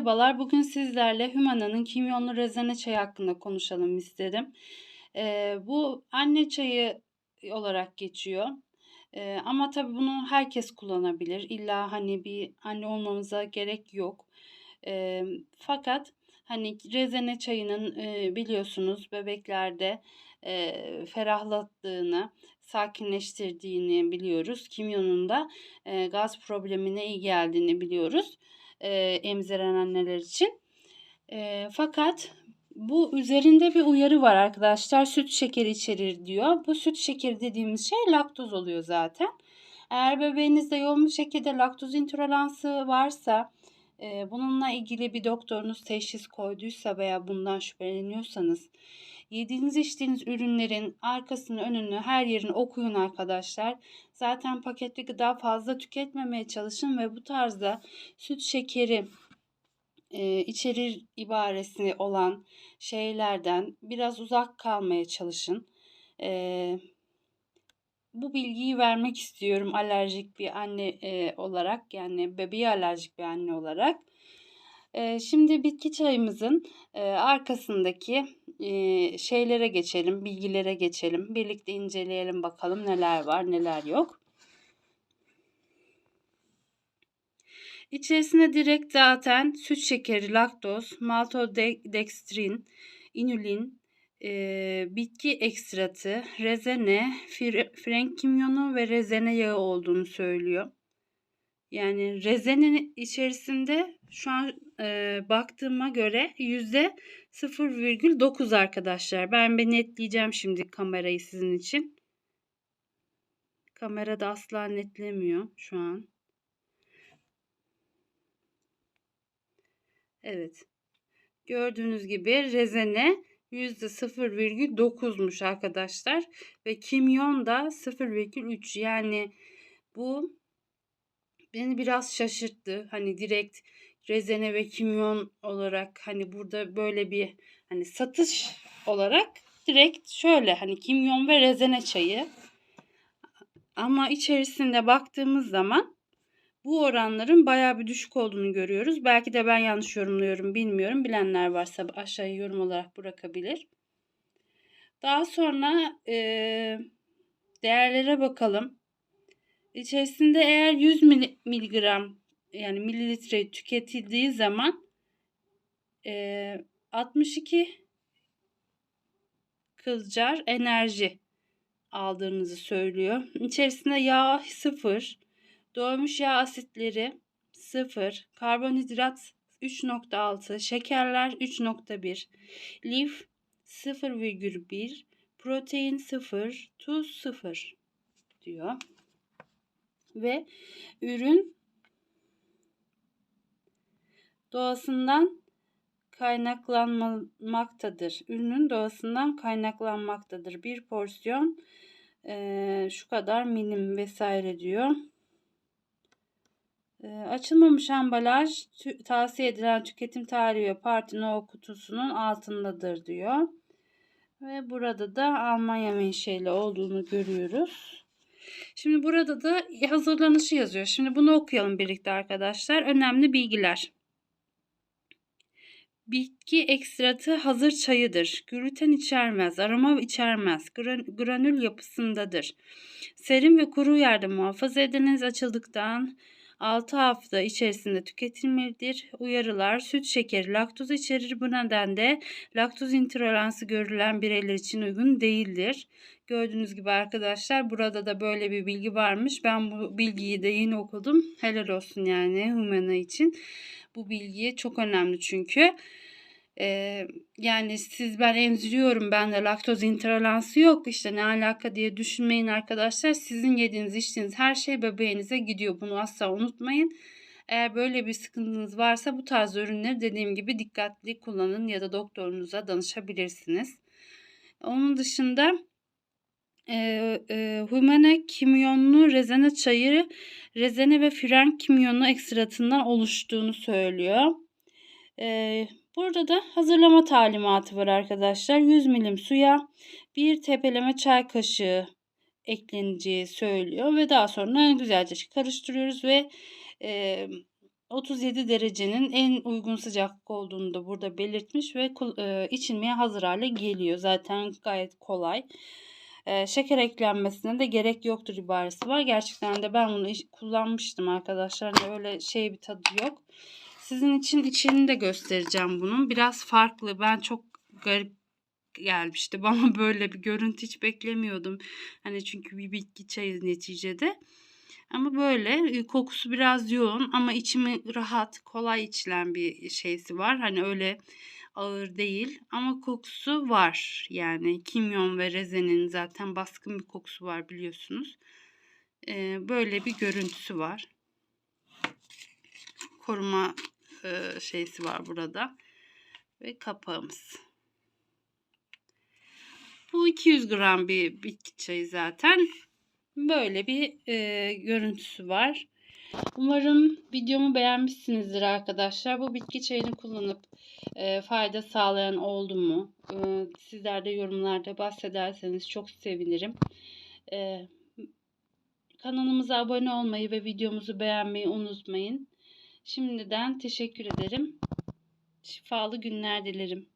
Merhabalar, bugün sizlerle Hümana'nın kimyonlu rezene çayı hakkında konuşalım istedim. Ee, bu anne çayı olarak geçiyor. Ee, ama tabii bunu herkes kullanabilir. İlla hani bir anne olmamıza gerek yok. Ee, fakat hani rezene çayının e, biliyorsunuz bebeklerde e, ferahlattığını, sakinleştirdiğini biliyoruz. Kimyonun da e, gaz problemine iyi geldiğini biliyoruz e, emziren anneler için. E, fakat bu üzerinde bir uyarı var arkadaşlar. Süt şekeri içerir diyor. Bu süt şekeri dediğimiz şey laktoz oluyor zaten. Eğer bebeğinizde yoğun bir şekilde laktoz intoleransı varsa e, bununla ilgili bir doktorunuz teşhis koyduysa veya bundan şüpheleniyorsanız yediğiniz içtiğiniz ürünlerin arkasını önünü her yerini okuyun arkadaşlar. Zaten paketli gıda fazla tüketmemeye çalışın ve bu tarzda süt şekeri e, içerir ibaresi olan şeylerden biraz uzak kalmaya çalışın. E, bu bilgiyi vermek istiyorum alerjik bir anne e, olarak yani bebeği alerjik bir anne olarak. E, şimdi bitki çayımızın e, arkasındaki e, şeylere geçelim, bilgilere geçelim. Birlikte inceleyelim bakalım neler var, neler yok. İçerisinde direkt zaten süt şekeri, laktoz, maltodekstrin, inülin, e, bitki ekstratı, rezene, frenk kimyonu ve rezene yağı olduğunu söylüyor. Yani rezenin içerisinde şu an e, baktığıma göre yüzde 0,9 arkadaşlar. Ben bir netleyeceğim şimdi kamerayı sizin için. Kamerada asla netlemiyor şu an. Evet. Gördüğünüz gibi rezene %0,9'muş arkadaşlar. Ve kimyon da 0,3 yani bu beni biraz şaşırttı. Hani direkt rezene ve kimyon olarak hani burada böyle bir hani satış olarak direkt şöyle hani kimyon ve rezene çayı ama içerisinde baktığımız zaman bu oranların bayağı bir düşük olduğunu görüyoruz. Belki de ben yanlış yorumluyorum bilmiyorum. Bilenler varsa aşağıya yorum olarak bırakabilir. Daha sonra e, değerlere bakalım. İçerisinde eğer 100 miligram yani mililitre tüketildiği zaman e, 62 kılcar enerji aldığınızı söylüyor. İçerisinde yağ 0, Doğmuş yağ asitleri 0, karbonhidrat 3.6, şekerler 3.1, lif 0,1, protein 0, tuz 0 diyor. Ve ürün doğasından kaynaklanmaktadır. Ürünün doğasından kaynaklanmaktadır. Bir porsiyon e, şu kadar milim vesaire diyor. E, açılmamış ambalaj tavsiye edilen tüketim tarihi ve parti no kutusunun altındadır diyor. Ve burada da Almanya menşeli olduğunu görüyoruz. Şimdi burada da hazırlanışı yazıyor. Şimdi bunu okuyalım birlikte arkadaşlar. Önemli bilgiler. Bitki ekstratı hazır çayıdır. Gluten içermez, aroma içermez. Granül yapısındadır. Serin ve kuru yerde muhafaza ediniz. Açıldıktan 6 hafta içerisinde tüketilmelidir. Uyarılar süt şekeri laktoz içerir. Bu nedenle laktoz intoleransı görülen bireyler için uygun değildir. Gördüğünüz gibi arkadaşlar burada da böyle bir bilgi varmış. Ben bu bilgiyi de yeni okudum. Helal olsun yani Humana için. Bu bilgiye çok önemli çünkü. Ee, yani siz ben emziriyorum ben de laktoz intoleransı yok işte ne alaka diye düşünmeyin arkadaşlar. Sizin yediğiniz içtiğiniz her şey bebeğinize gidiyor. Bunu asla unutmayın. Eğer böyle bir sıkıntınız varsa bu tarz ürünleri dediğim gibi dikkatli kullanın ya da doktorunuza danışabilirsiniz. Onun dışında e, e, Humane kimyonlu rezene çayı rezene ve fren kimyonlu ekstratından oluştuğunu söylüyor. E, burada da hazırlama talimatı var arkadaşlar. 100 milim suya bir tepeleme çay kaşığı ekleneceği söylüyor ve daha sonra güzelce karıştırıyoruz ve e, 37 derecenin en uygun sıcaklık olduğunu da burada belirtmiş ve e, içilmeye hazır hale geliyor. Zaten gayet kolay. E, şeker eklenmesine de gerek yoktur ibaresi var. Gerçekten de ben bunu kullanmıştım arkadaşlar. Hani öyle şey bir tadı yok. Sizin için içini de göstereceğim bunun. Biraz farklı. Ben çok garip gelmişti. Bana böyle bir görüntü hiç beklemiyordum. Hani çünkü bir bitki çayı neticede. Ama böyle e, kokusu biraz yoğun ama içimi rahat, kolay içilen bir şeysi var. Hani öyle ağır değil ama kokusu var. Yani kimyon ve rezenin zaten baskın bir kokusu var biliyorsunuz. Ee, böyle bir görüntüsü var. Koruma e, şeysi var burada. Ve kapağımız. Bu 200 gram bir bitki çayı zaten. Böyle bir e, görüntüsü var. Umarım videomu beğenmişsinizdir arkadaşlar. Bu bitki çayını kullanıp e, fayda sağlayan oldu mu? E, sizler de yorumlarda bahsederseniz çok sevinirim. E, kanalımıza abone olmayı ve videomuzu beğenmeyi unutmayın. Şimdiden teşekkür ederim. Şifalı günler dilerim.